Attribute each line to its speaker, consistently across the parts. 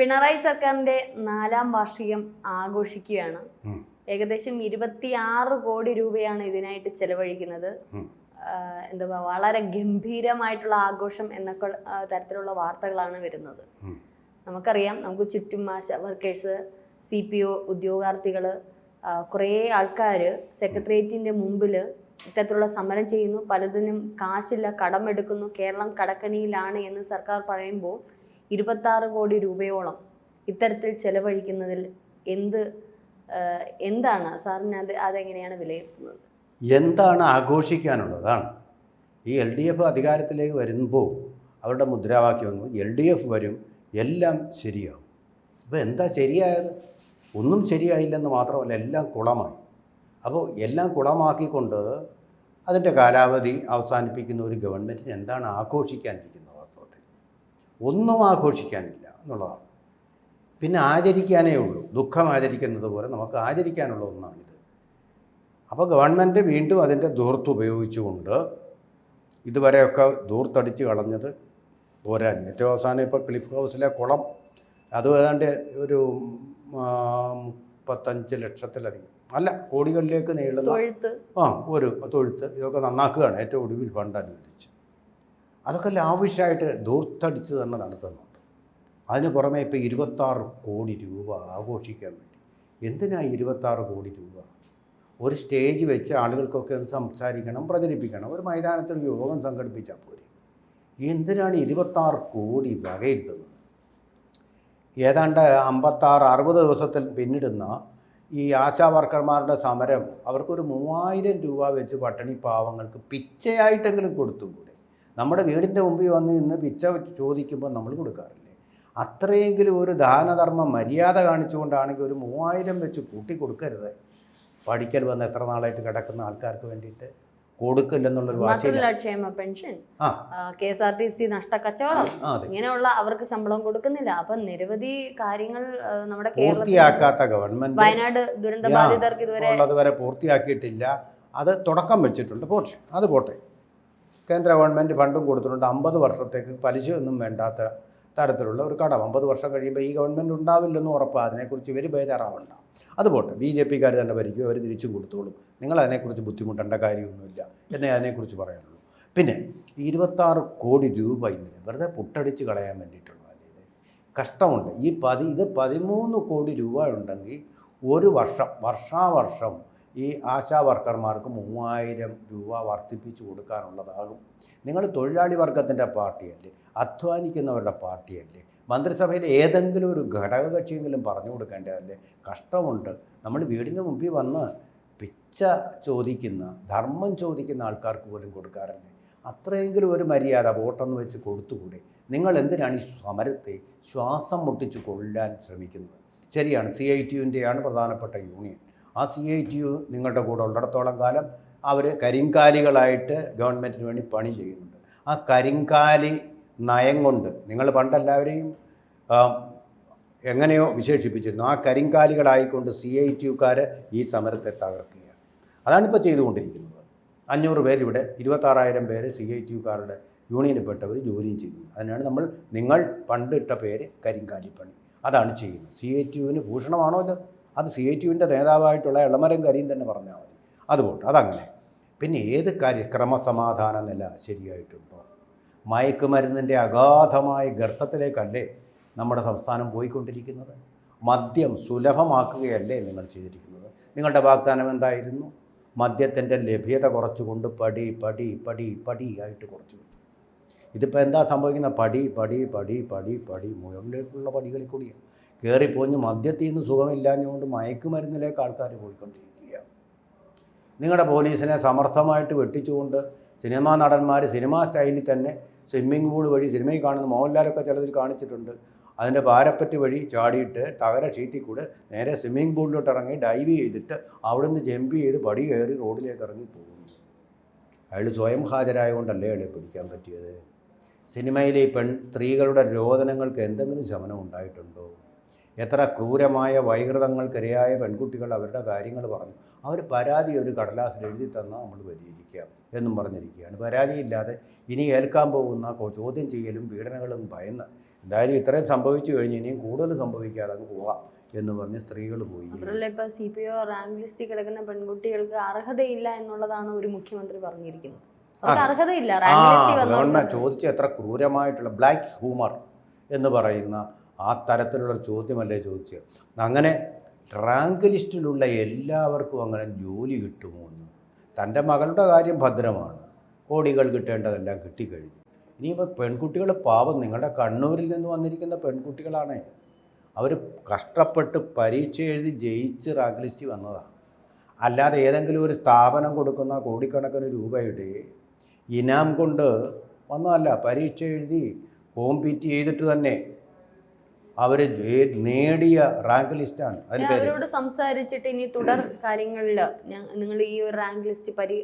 Speaker 1: പിണറായി സർക്കാരിന്റെ നാലാം വാർഷികം ആഘോഷിക്കുകയാണ്. ഏകദേശം ഇരുപത്തിയാറ് കോടി രൂപയാണ് ഇതിനായിട്ട് ചെലവഴിക്കുന്നത്. എന്താ വളരെ ഗംഭീരമായിട്ടുള്ള ആഘോഷം എന്നൊക്കെ തരത്തിലുള്ള വാർത്തകളാണ് വരുന്നത്. നമുക്കറിയാം നമുക്ക് ചുറ്റും ASHA workers C P O ഉദ്യോഗാർത്ഥികൾ കുറേ ആൾക്കാർ സെക്രട്ടേറിയറ്റിന്റെ മുമ്പിൽ ഇത്തരത്തിലുള്ള സമരം ചെയ്യുന്നു. പലതിനും കാശില്ല കടമെടുക്കുന്നു. കേരളം കടക്കണിയിലാണ് എന്ന് സർക്കാർ പറയുമ്പോൾ ഇരുപത്താറ് കോടി രൂപയോളം ഇത്തരത്തിൽ ചെലവഴിക്കുന്നതിൽ എന്ത് എന്താണ് സാറിന് അത് അതെങ്ങനെയാണ് വിലയിരുത്തുന്നത്?
Speaker 2: എന്താണ് ആഘോഷിക്കാനുള്ളതാണ്? ഈ എൽ ഡി എഫ് അധികാരത്തിലേക്ക് വരുമ്പോൾ അവരുടെ മുദ്രാവാക്യം വന്നു എൽ ഡി എഫ് വരും എല്ലാം ശരിയാവും. അപ്പോൾ എന്താ ശരിയായത്? ഒന്നും ശരിയായില്ലെന്ന് മാത്രമല്ല എല്ലാം കുളമായി. അപ്പോൾ എല്ലാം കുളമാക്കിക്കൊണ്ട് അതിന്റെ കാലാവധി അവസാനിപ്പിക്കുന്ന ഒരു ഗവൺമെന്റിന് എന്താണ് ആഘോഷിക്കാനിരിക്കുന്നത് ഒന്നും ആഘോഷിക്കാനില്ല എന്നുള്ളതാണ്. പിന്നെ ആചരിക്കാനേ ഉള്ളൂ. ദുഃഖം ആചരിക്കുന്നത് പോലെ നമുക്ക് ആചരിക്കാനുള്ള ഒന്നാണിത്. അപ്പോൾ ഗവൺമെന്റ് വീണ്ടും അതിന്റെ ദൂർത്ത് ഉപയോഗിച്ചുകൊണ്ട് ഇതുവരെയൊക്കെ ദൂർത്തടിച്ച് കളഞ്ഞത് പോരാഞ്ഞ്. ഏറ്റവും അവസാനം ഇപ്പോൾ ക്ലിഫ് ഹൗസിലെ കുളം അത് ഏതാണ്ട് ഒരു മുപ്പത്തഞ്ച് ലക്ഷത്തിലധികം. അല്ല കോടികളിലേക്ക് നീളുന്ന ആ ഒരു തൊഴുത്ത് ഇതൊക്കെ നന്നാക്കുകയാണ്. ഏറ്റവും ഒടുവിൽ ഫണ്ട് അനുവദിച്ച്. അതൊക്കെ ലാവിഷായിട്ട് ധൂർത്തടിച്ച് തന്നെ നടത്തുന്നുണ്ട്. അതിന് പുറമെ ഇപ്പോൾ ഇരുപത്താറ് കോടി രൂപ ആഘോഷിക്കാൻ വേണ്ടി. എന്തിനാ ഇരുപത്താറ് കോടി രൂപ? ഒരു സ്റ്റേജ് വെച്ച് ആളുകൾക്കൊക്കെ ഒന്ന് സംസാരിക്കണം പ്രചരിപ്പിക്കണം. ഒരു മൈതാനത്തിൽ യോഗം സംഘടിപ്പിച്ചാൽ പോരെ. എന്തിനാണ് ഇരുപത്താറ് കോടി വകയിരുത്തുന്നത്? ഏതാണ്ട് അമ്പത്താറ് അറുപത് ദിവസത്തിൽ പിന്നിടുന്ന ഈ ആശാ വർക്കർമാരുടെ സമരം അവർക്കൊരു മൂവായിരം രൂപ വെച്ച് പട്ടിണി പാവങ്ങൾക്ക് പിച്ചയായിട്ടെങ്കിലും കൊടുത്തുകൂടെ നമ്മുടെ വീടിന്റെ മുമ്പിൽ വന്ന് ഇന്ന് പിച്ച ചോദിക്കുമ്പോൾ നമ്മൾ കൊടുക്കാറില്ലേ? അത്രയെങ്കിലും ഒരു ദാനധർമ്മ മര്യാദ കാണിച്ചുകൊണ്ടാണെങ്കിൽ ഒരു മൂവായിരം വെച്ച് കൂട്ടി കൊടുക്കരുത്. പഠിക്കൽ വന്ന് എത്ര നാളായിട്ട് കിടക്കുന്ന ആൾക്കാർക്ക് വേണ്ടിയിട്ട്? കൊടുക്കില്ലെന്നുള്ളൊരു വാശിയില്ല.
Speaker 1: മാത്രമല്ല ക്ഷേമ പെൻഷൻ
Speaker 2: ആ.
Speaker 1: K S R T C നഷ്ടക്കച്ചവടം ഇങ്ങനെയുള്ള അവർക്ക് ശമ്പളം കൊടുക്കുന്നില്ല. അപ്പൊ നിരവധി കാര്യങ്ങൾ നമ്മുടെ
Speaker 2: പൂർത്തിയാക്കാത്ത ഗവൺമെന്റ്
Speaker 1: വയനാട് ദുരന്ത ബാധിതർക്ക് ഇതുവരെ
Speaker 2: പൂർത്തിയാക്കിയിട്ടില്ല. അത് തുടക്കം വെച്ചിട്ടുണ്ട്. പോട്ടെ അത് പോട്ടെ. കേന്ദ്ര ഗവൺമെന്റ് ഫണ്ടും കൊടുത്തിട്ടുണ്ട്. അമ്പത് വർഷത്തേക്ക് പലിശയൊന്നും വേണ്ടാത്ത തരത്തിലുള്ള ഒരു കടം. അമ്പത് വർഷം കഴിയുമ്പോൾ ഈ ഗവൺമെന്റ് ഉണ്ടാവില്ലെന്ന് ഉറപ്പാണ് അതിനെക്കുറിച്ച് ഇവർ ബേജാറാവണ്ട. അത് പോട്ടെ ബി ജെ പിക്കാർ തന്നെ ഭരിക്കും അവർ തിരിച്ചും കൊടുത്തോളും. നിങ്ങൾ അതിനെക്കുറിച്ച് ബുദ്ധിമുട്ടേണ്ട കാര്യമൊന്നുമില്ല എന്നേ അതിനെക്കുറിച്ച് പറയാനുള്ളൂ. പിന്നെ ഇരുപത്താറ് കോടി രൂപ ഇന്നിന് വെറുതെ പൊട്ടടിച്ച് കളയാൻ വേണ്ടിയിട്ടുള്ളതല്ലേ കഷ്ടമുണ്ട്. ഈ പതി ഇത് പതിമൂന്ന് കോടി രൂപ ഉണ്ടെങ്കിൽ ഒരു വർഷം വർഷാവർഷം ഈ ആശാ വർക്കർമാർക്ക് മൂവായിരം രൂപ വർദ്ധിപ്പിച്ചു കൊടുക്കാനുള്ളതാകും. നിങ്ങൾ തൊഴിലാളി വർഗത്തിന്റെ പാർട്ടിയല്ലേ അധ്വാനിക്കുന്നവരുടെ പാർട്ടിയല്ലേ മന്ത്രിസഭയിലെ ഏതെങ്കിലും ഒരു ഘടകകക്ഷിയെങ്കിലും പറഞ്ഞു കൊടുക്കേണ്ടതല്ലേ കഷ്ടമുണ്ട്. നമ്മൾ വീടിന്റെ മുമ്പിൽ വന്ന് പിച്ച ചോദിക്കുന്ന ധർമ്മം ചോദിക്കുന്ന ആൾക്കാർക്ക് പോലും കൊടുക്കാറില്ലേ? അത്രയെങ്കിലും ഒരു മര്യാദ വോട്ടെന്ന് വെച്ച് കൊടുത്തുകൂടെ? നിങ്ങൾ എന്തിനാണ് ഈ സമരത്തെ ശ്വാസം മുട്ടിച്ച് കൊള്ളാൻ ശ്രമിക്കുന്നത്? ശരിയാണ് സി ഐ ടിയുന്റെയാണ് പ്രധാനപ്പെട്ട യൂണിയൻ. ആ സി ഐ ടി യു നിങ്ങളുടെ കൂടെ ഉള്ളിടത്തോളം കാലം അവർ കരിങ്കാലികളായിട്ട് ഗവൺമെന്റിന് വേണ്ടി പണി ചെയ്യുന്നുണ്ട്. ആ കരിങ്കാലി നയം കൊണ്ട് നിങ്ങൾ പണ്ടെല്ലാവരെയും എങ്ങനെയോ വിശേഷിപ്പിച്ചിരുന്നു. ആ കരിങ്കാലികളായിക്കൊണ്ട് സി ഐ ടി യുക്കാർ ഈ സമരത്തെ തകർക്കുകയാണ്. അതാണിപ്പോൾ ചെയ്തുകൊണ്ടിരിക്കുന്നത്. അഞ്ഞൂറ് പേരിവിടെ ഇരുപത്താറായിരം പേര് സി ഐ ടി യുക്കാരുടെ യൂണിയനിൽപ്പെട്ടവർ ജോലിയും ചെയ്യുന്നു അതിനാണ് നമ്മൾ നിങ്ങൾ പണ്ടിട്ട പേര് കരിങ്കാലിപ്പണി. അതാണ് ചെയ്യുന്നത്. സി ഐ ടി യുവിന് ഭൂഷണമാണോ ഇത്? അത് സി ഐ ടിയുവിന്റെ നേതാവായിട്ടുള്ള എളമരം കരീം തന്നെ പറഞ്ഞാൽ മതി. അതുകൊണ്ട് അതങ്ങനെ. പിന്നെ ഏത് കാര്യ ക്രമസമാധാന നില ശരിയായിട്ടുണ്ടോ? മയക്കുമരുന്നിന്റെ അഗാധമായ ഗർത്തത്തിലേക്കല്ലേ നമ്മുടെ സംസ്ഥാനം പോയിക്കൊണ്ടിരിക്കുന്നത്? മദ്യം സുലഭമാക്കുകയല്ലേ നിങ്ങൾ ചെയ്തിരിക്കുന്നത്? നിങ്ങളുടെ വാഗ്ദാനം എന്തായിരുന്നു? മദ്യത്തിന്റെ ലഭ്യത കുറച്ചുകൊണ്ട് പടി പടി പടി പടിയായിട്ട് കുറച്ചു ഇതിപ്പോൾ എന്താ സംഭവിക്കുന്നത്? പടി പടി പടി പടി പടി മുകളിലേക്കുള്ള പടികളിൽ കൂടിയാണ് കയറിപ്പോഞ്ഞ് മദ്യത്തിൽ നിന്ന് സുഖമില്ലാഞ്ഞുകൊണ്ട് മയക്കുമരുന്നിലേക്ക് ആൾക്കാർ പോയിക്കൊണ്ടിരിക്കുകയാണ് നിങ്ങളുടെ പോലീസിനെ സമർത്ഥമായിട്ട് വെട്ടിച്ചുകൊണ്ട് സിനിമാ നടന്മാർ സിനിമാ സ്റ്റൈലിൽ തന്നെ സ്വിമ്മിംഗ് പൂൾ വഴി സിനിമയിൽ കാണുന്ന മോഹൻലാലൊക്കെ ചിലതിൽ കാണിച്ചിട്ടുണ്ട്. അതിന്റെ പാരപ്പറ്റ് വഴി ചാടിയിട്ട് തകര ഷീറ്റിൽ കൂടെ നേരെ സ്വിമ്മിംഗ് പൂളിലോട്ട് ഇറങ്ങി ഡൈവ് ചെയ്തിട്ട് അവിടുന്ന് ജമ്പ് ചെയ്ത് പടി കയറി റോഡിലേക്ക് ഇറങ്ങി പോകുന്നു. അയാൾ സ്വയം ഹാജരായ കൊണ്ടല്ലേ അയാളെ പിടിക്കാൻ പറ്റിയത്? സിനിമയിലെ പെൺ സ്ത്രീകളുടെ രോദനങ്ങൾക്ക് എന്തെങ്കിലും ശമനം ഉണ്ടായിട്ടുണ്ടോ? എത്ര ക്രൂരമായ വൈകൃതങ്ങൾക്കിരയായ പെൺകുട്ടികൾ അവരുടെ കാര്യങ്ങൾ പറഞ്ഞു. അവർ പരാതി ഒരു കടലാസിൽ എഴുതി തന്നാൽ നമ്മൾ പരിഹരിക്കുക എന്നും പറഞ്ഞിരിക്കുകയാണ്. പരാതിയില്ലാതെ ഇനി ഏൽക്കാൻ പോകുന്ന ചോദ്യം ചെയ്യലും പീഡനങ്ങളും ഭയന്ന് എന്തായാലും ഇത്രയും സംഭവിച്ചു കഴിഞ്ഞ് ഇനിയും കൂടുതൽ സംഭവിക്കാതെ അങ്ങ് പോവാം എന്ന് പറഞ്ഞ് സ്ത്രീകൾ പോയി.
Speaker 1: ഇപ്പോൾ ഇപ്പൊ സി പി ഒ റാങ്ക് ലിസ്റ്റിൽ കിടക്കുന്ന പെൺകുട്ടികൾക്ക് അർഹതയില്ല എന്നുള്ളതാണ് ഒരു മുഖ്യമന്ത്രി പറഞ്ഞിരിക്കുന്നത്. അർഹതയില്ല.
Speaker 2: ചോദിച്ച എത്ര ക്രൂരമായിട്ടുള്ള ബ്ലാക്ക് ഹ്യൂമർ എന്ന് പറയുന്ന ആ തരത്തിലുള്ള ചോദ്യമല്ലേ ചോദിച്ചത്. അങ്ങനെ റാങ്ക് ലിസ്റ്റിലുള്ള എല്ലാവർക്കും അങ്ങനെ ജോലി കിട്ടുമോ എന്ന്. തന്റെ മകളുടെ കാര്യം ഭദ്രമാണ്. കോടികൾ കിട്ടേണ്ടതെല്ലാം കിട്ടിക്കഴിഞ്ഞു. ഇനിയിപ്പോൾ പെൺകുട്ടികൾ പാവം നിങ്ങളുടെ കണ്ണൂരിൽ നിന്ന് വന്നിരിക്കുന്ന പെൺകുട്ടികളാണ്. അവർ കഷ്ടപ്പെട്ട് പരീക്ഷ എഴുതി ജയിച്ച് റാങ്ക് ലിസ്റ്റ് വന്നതാണ് അല്ലാതെ ഏതെങ്കിലും ഒരു സ്ഥാപനം കൊടുക്കുന്ന കോടിക്കണക്കിന് രൂപയുടെ ഇനാം കൊണ്ട് വന്നതല്ല പരീക്ഷ എഴുതി കോമ്പീറ്റ് ചെയ്തിട്ട് തന്നെ. അവർ നേടിയ റാങ്ക് ലിസ്റ്റാണ് അതിന്
Speaker 1: അവരോട് സംസാരിച്ചിട്ട് ഇനി തുടർ കാര്യങ്ങളിൽ നിങ്ങൾ ഈ ഒരു റാങ്ക് ലിസ്റ്റ് പരി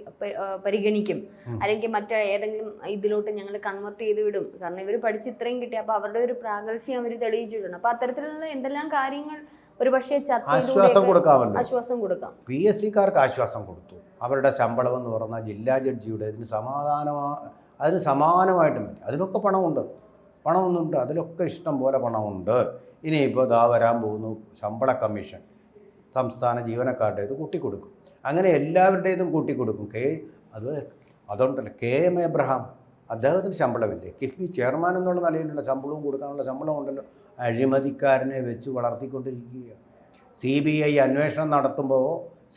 Speaker 1: പരിഗണിക്കും. അല്ലെങ്കിൽ മറ്റേ ഏതെങ്കിലും ഇതിലോട്ട് ഞങ്ങൾ കൺവെർട്ട് ചെയ്ത് വിടും. കാരണം ഇവർ പഠിച്ച് ഇത്രയും കിട്ടി. അപ്പോൾ അവരുടെ ഒരു പ്രാഗൽഭ്യം അവർ തെളിയിച്ചിട്ടുണ്ട്. അപ്പോൾ അത്തരത്തിലുള്ള എന്തെല്ലാം കാര്യങ്ങൾ ഒരു പക്ഷേ
Speaker 2: ആശ്വാസം കൊടുക്കാമല്ലോ
Speaker 1: ആശ്വാസം കൊടുക്കാം.
Speaker 2: പി എസ് സിക്കാർക്ക് ആശ്വാസം കൊടുത്തു. അവരുടെ ശമ്പളം എന്ന് പറഞ്ഞാൽ ജില്ലാ ജഡ്ജിയുടെ ഇതിന് സമാധാനമാ അതിന് സമാനമായിട്ട് മതി. അതിനൊക്കെ പണമുണ്ട്. പണമൊന്നുണ്ട്. അതിലൊക്കെ ഇഷ്ടം പോലെ പണമുണ്ട്. ഇനിയിപ്പോൾ ദാ വരാൻ പോകുന്നു ശമ്പള കമ്മീഷൻ. സംസ്ഥാന ജീവനക്കാരുടെ ഇത് കൂട്ടിക്കൊടുക്കും. അങ്ങനെ എല്ലാവരുടേതും കൂട്ടിക്കൊടുക്കും. കെ അത് അതുകൊണ്ടല്ല കെ എം എബ്രഹാം. അദ്ദേഹത്തിന് ശമ്പളമില്ലേ? കിഫ്ബി ചെയർമാൻ എന്നുള്ള നിലയിലുള്ള ശമ്പളവും കൊടുക്കാനുള്ള ശമ്പളം ഉണ്ടല്ലോ. അഴിമതിക്കാരനെ വെച്ച് വളർത്തിക്കൊണ്ടിരിക്കുകയാണ് സി ബി ഐ അന്വേഷണം നടത്തുമ്പോൾ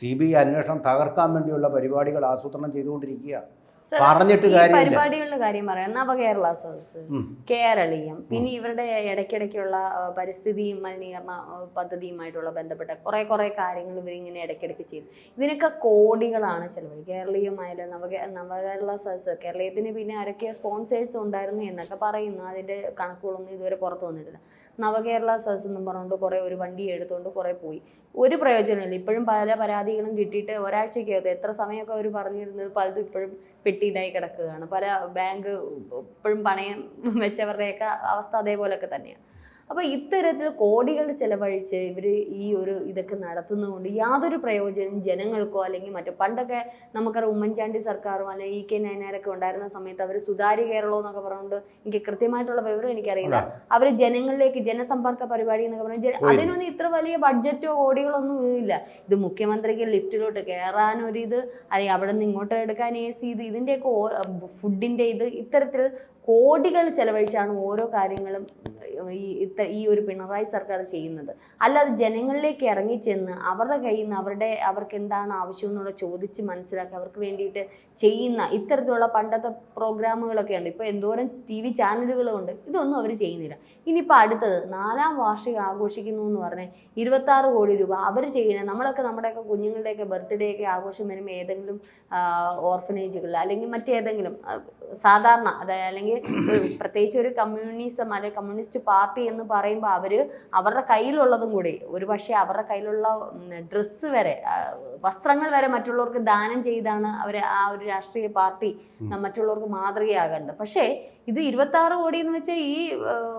Speaker 2: സി ബി ഐ അന്വേഷണം തകർക്കാൻ വേണ്ടിയുള്ള പരിപാടികൾ ആസൂത്രണം ചെയ്തുകൊണ്ടിരിക്കുക
Speaker 1: സർ,
Speaker 2: പറഞ്ഞിട്ട്
Speaker 1: പരിപാടികളുടെ കാര്യം പറയാം. നവകേരള സദസ്
Speaker 2: ഉം.
Speaker 1: കേരളീയം. പിന്നെ ഇവരുടെ ഇടയ്ക്കിടയ്ക്കുള്ള പരിസ്ഥിതി പരിസ്ഥിതിയും മലിനീകരണ പദ്ധതിയുമായിട്ടുള്ള ബന്ധപ്പെട്ട കുറെ കുറെ കാര്യങ്ങൾ ഇവരിങ്ങനെ ഇടയ്ക്കിടയ്ക്ക് ചെയ്യും. ഇതിനൊക്കെ കോടികളാണ് ചിലവ് കേരളീയമായാലും നവ നവകേരള സദസ് കേരളീയത്തിന് പിന്നെ ആരൊക്കെയോ സ്പോൺസേഴ്സ് ഉണ്ടായിരുന്നു എന്നൊക്കെ പറയുന്നു. അതിന്റെ കണക്കുകളൊന്നും ഇതുവരെ പുറത്തു വന്നിട്ടില്ല. നവകേരള സദസ് എന്നും പറഞ്ഞുകൊണ്ട് കുറേ ഒരു വണ്ടി എടുത്തുകൊണ്ട് കുറേ പോയി. ഒരു പ്രയോജനമില്ല ഇപ്പോഴും പല പരാതികളും കിട്ടിയിട്ട് ഒരാഴ്ചയ്ക്ക് എത്ര സമയമൊക്കെ അവർ പറഞ്ഞിരുന്നത് പലതും ഇപ്പോഴും പെട്ടിയിലായി കിടക്കുകയാണ്. പല ബാങ്ക് ഇപ്പോഴും പണയം വെച്ചവരുടെയൊക്കെ അവസ്ഥ അതേപോലെയൊക്കെ തന്നെയാണ് അപ്പോൾ ഇത്തരത്തിൽ കോടികൾ ചിലവഴിച്ച് ഇവർ ഈ ഒരു ഇതൊക്കെ നടത്തുന്നതുകൊണ്ട് യാതൊരു പ്രയോജനം ജനങ്ങൾക്കോ അല്ലെങ്കിൽ മറ്റു പണ്ടൊക്കെ നമുക്കറിയാം ഉമ്മൻചാണ്ടി സർക്കാരും അല്ലെങ്കിൽ ഇ കെ നയനാരൊക്കെ ഉണ്ടായിരുന്ന സമയത്ത് അവർ സുതാര്യ കേരളം എന്നൊക്കെ പറഞ്ഞുകൊണ്ട് എനിക്ക് കൃത്യമായിട്ടുള്ള വിവരം എനിക്കറിയില്ല. അവർ ജനങ്ങളിലേക്ക് ജനസമ്പർക്ക പരിപാടി എന്നൊക്കെ പറഞ്ഞു അതിനൊന്നും ഇത്ര വലിയ ബഡ്ജറ്റോ കോടികളൊന്നും ഇല്ല. ഇത് മുഖ്യമന്ത്രിക്ക് ലിഫ്റ്റിലോട്ട് ഇത് അല്ലെങ്കിൽ അവിടെ നിന്ന് ഇങ്ങോട്ട് എടുക്കാൻ എ സി ഇത് ഇതിന്റെയൊക്കെ ഫുഡിന്റെ ഇത് ഇത്തരത്തിൽ കോടികൾ ചെലവഴിച്ചാണ് ഓരോ കാര്യങ്ങളും ഈ ഇത്ത ഈ ഒരു പിണറായി സർക്കാർ ചെയ്യുന്നത്. അല്ലാതെ ജനങ്ങളിലേക്ക് ഇറങ്ങിച്ചെന്ന് അവരുടെ കയ്യിൽ നിന്ന് അവരുടെ അവർക്ക് എന്താണ് ആവശ്യം എന്നുള്ള ചോദിച്ച് മനസ്സിലാക്കി അവർക്ക് വേണ്ടിയിട്ട് ചെയ്യുന്ന ഇത്തരത്തിലുള്ള പണ്ടത്തെ പ്രോഗ്രാമുകളൊക്കെ ഉണ്ട്. ഇപ്പോൾ എന്തോരം ടി വി ചാനലുകളുണ്ട് ഇതൊന്നും അവർ ചെയ്യുന്നില്ല. ഇനിയിപ്പോൾ അടുത്തത് നാലാം വാർഷികം ആഘോഷിക്കുന്നു എന്ന് പറഞ്ഞാൽ ഇരുപത്താറ് കോടി രൂപ അവർ ചെയ്യണേ നമ്മളൊക്കെ നമ്മുടെയൊക്കെ കുഞ്ഞുങ്ങളുടെയൊക്കെ ബർത്ത്ഡേ ഒക്കെ ആഘോഷം വരുമ്പോൾ ഏതെങ്കിലും ഓർഫനേജുകളിൽ അല്ലെങ്കിൽ മറ്റേതെങ്കിലും സാധാരണ അതായത് അല്ലെങ്കിൽ പ്രത്യേകിച്ച് ഒരു കമ്മ്യൂണിസം അല്ലെങ്കിൽ കമ്മ്യൂണിസ്റ്റ് പാർട്ടി എന്ന് പറയുമ്പോൾ അവർ അവരുടെ കയ്യിലുള്ളതും കൂടി. ഒരു പക്ഷേ അവരുടെ കയ്യിലുള്ള ഡ്രസ്സ് വരെ വസ്ത്രങ്ങൾ വരെ മറ്റുള്ളവർക്ക് ദാനം ചെയ്താണ് അവർ ആ ഒരു രാഷ്ട്രീയ പാർട്ടി മറ്റുള്ളവർക്ക് മാതൃകയാകേണ്ടത്. പക്ഷേ ഇത് ഇരുപത്തി ആറ് കോടി എന്ന് വെച്ചാൽ ഈ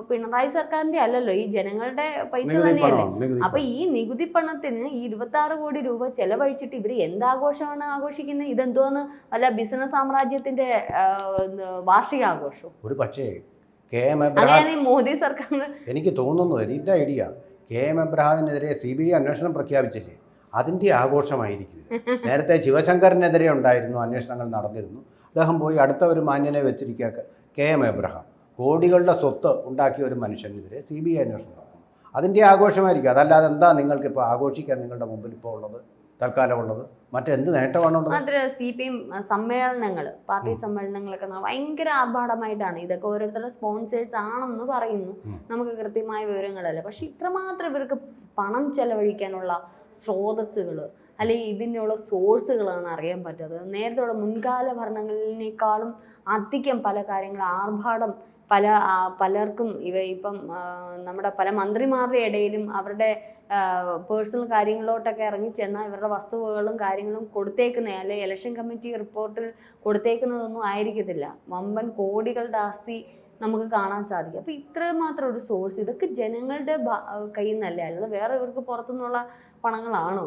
Speaker 1: പിണറായി സർക്കാരിന്റെ അല്ലല്ലോ. ഈ ജനങ്ങളുടെ പൈസ തന്നെയല്ലേ. അപ്പൊ ഈ നികുതി പണത്തിന് ഈ ഇരുപത്തി ആറ് കോടി രൂപ ചെലവഴിച്ചിട്ട് ഇവർ എന്താഘോഷമാണ് ആഘോഷിക്കുന്നത്? ഇതെന്തോന്ന് അല്ല ബിസിനസ് സാമ്രാജ്യത്തിന്റെ വാർഷികാഘോഷം?
Speaker 2: ഒരു പക്ഷേ കെ എം എബ്രഹാം
Speaker 1: മോദി സർക്കാർ.
Speaker 2: എനിക്ക് തോന്നുന്നു എന്റെ ഐഡിയ. കെ എം എബ്രഹാമിനെതിരെ സി ബി ഐ അന്വേഷണം പ്രഖ്യാപിച്ചില്ലേ? അതിന്റെ ആഘോഷമായിരിക്കും നേരത്തെ ശിവശങ്കറിനെതിരെ ഉണ്ടായിരുന്നു അന്വേഷണങ്ങൾ നടന്നിരുന്നു. അദ്ദേഹം പോയി അടുത്ത ഒരു മാന്യനെ വെച്ചിരിക്കുക കെ എം എബ്രഹാം കോടികളുടെ സ്വത്ത് ഉണ്ടാക്കിയ ഒരു മനുഷ്യനെതിരെ സി ബി ഐ അന്വേഷണം നടത്തുന്നു. അതിന്റെ ആഘോഷമായിരിക്കും. അതല്ലാതെ എന്താ നിങ്ങൾക്കിപ്പോൾ ആഘോഷിക്കാൻ നിങ്ങളുടെ മുമ്പിൽ ഇപ്പോൾ ഉള്ളത്? തൽക്കാലം ഉള്ളത് മറ്റെന്ത് നേട്ടമാണ്
Speaker 1: മാത്രമല്ല സി പി എം സമ്മേളനങ്ങൾ പാർട്ടി സമ്മേളനങ്ങളൊക്കെ ഭയങ്കര ആർഭാടമായിട്ടാണ് ഇതൊക്കെ ഓരോരുത്തരുടെ സ്പോൺസേഴ്സ് ആണെന്ന് പറയുന്നു. നമുക്ക് കൃത്യമായ വിവരങ്ങളല്ല. പക്ഷെ ഇത്രമാത്രം ഇവർക്ക് പണം ചെലവഴിക്കാനുള്ള സ്രോതസ്സുകൾ അല്ലെങ്കിൽ ഇതിനുള്ള സോഴ്സുകളാണ് അറിയാൻ പറ്റാത്തത്. നേരത്തെ മുൻകാല ഭരണങ്ങളിനേക്കാളും അധികം പല കാര്യങ്ങൾ ആർഭാടം പല പലർക്കും ഇവ ഇപ്പം നമ്മുടെ പല മന്ത്രിമാരുടെ ഇടയിലും അവരുടെ പേഴ്സണൽ കാര്യങ്ങളിലോട്ടൊക്കെ ഇറങ്ങി ചെന്നാൽ ഇവരുടെ വസ്തുവകളും കാര്യങ്ങളും കൊടുത്തേക്കുന്ന അല്ലെ ഇലക്ഷൻ കമ്മിറ്റി റിപ്പോർട്ടിൽ കൊടുത്തേക്കുന്നതൊന്നും ആയിരിക്കത്തില്ല. വമ്പൻ കോടികളുടെ ആസ്തി നമുക്ക് കാണാൻ സാധിക്കും. അപ്പോൾ ഇത്ര മാത്രം ഒരു സോഴ്സ്. ഇതൊക്കെ ജനങ്ങളുടെ കയ്യിൽ നിന്നല്ലേ? അല്ലാതെ വേറെ ഇവർക്ക് പുറത്തുനിന്നുള്ള പണങ്ങളാണോ?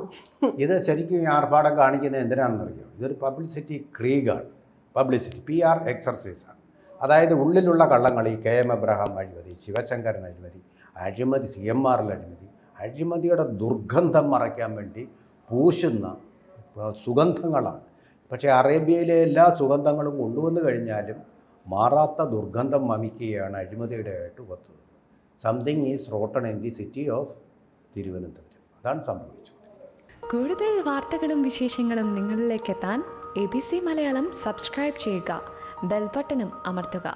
Speaker 2: ഇത് ശരിക്കും ഈ ആർഭാടം കാണിക്കുന്നത് എന്തിനാണെന്ന് അറിയാം ഇതൊരു പബ്ലിസിറ്റി ക്രീഗാണ് പബ്ലിസിറ്റി പി ആർ എക്സർസൈസാണ് അതായത് ഉള്ളിലുള്ള കള്ളങ്ങളി കെ എം എബ്രഹാം അഴിമതി ശിവശങ്കരൻ അഴിമതി അഴിമതി സി എം ആറിൽ അഴിമതി അഴിമതിയുടെ ദുർഗന്ധം മറയ്ക്കാൻ വേണ്ടി പൂശുന്ന സുഗന്ധങ്ങളാണ്. പക്ഷേ അറേബ്യയിലെ എല്ലാ സുഗന്ധങ്ങളും കൊണ്ടുവന്നു കഴിഞ്ഞാലും മാറാത്ത ദുർഗന്ധം വമിക്കുകയാണ് അഴിമതിയുടെ ആയിട്ട് ഒത്തുന്നത് something is rotten in the city of Thiruvananthapuram അതാണ് സംഭവിച്ചത്
Speaker 3: കൂടുതൽ വാർത്തകളും വിശേഷങ്ങളും നിങ്ങളിലേക്ക് എത്താൻ A B C Malayalam subscribe ചെയ്യുക. ബെൽബട്ടനും അമർത്തുക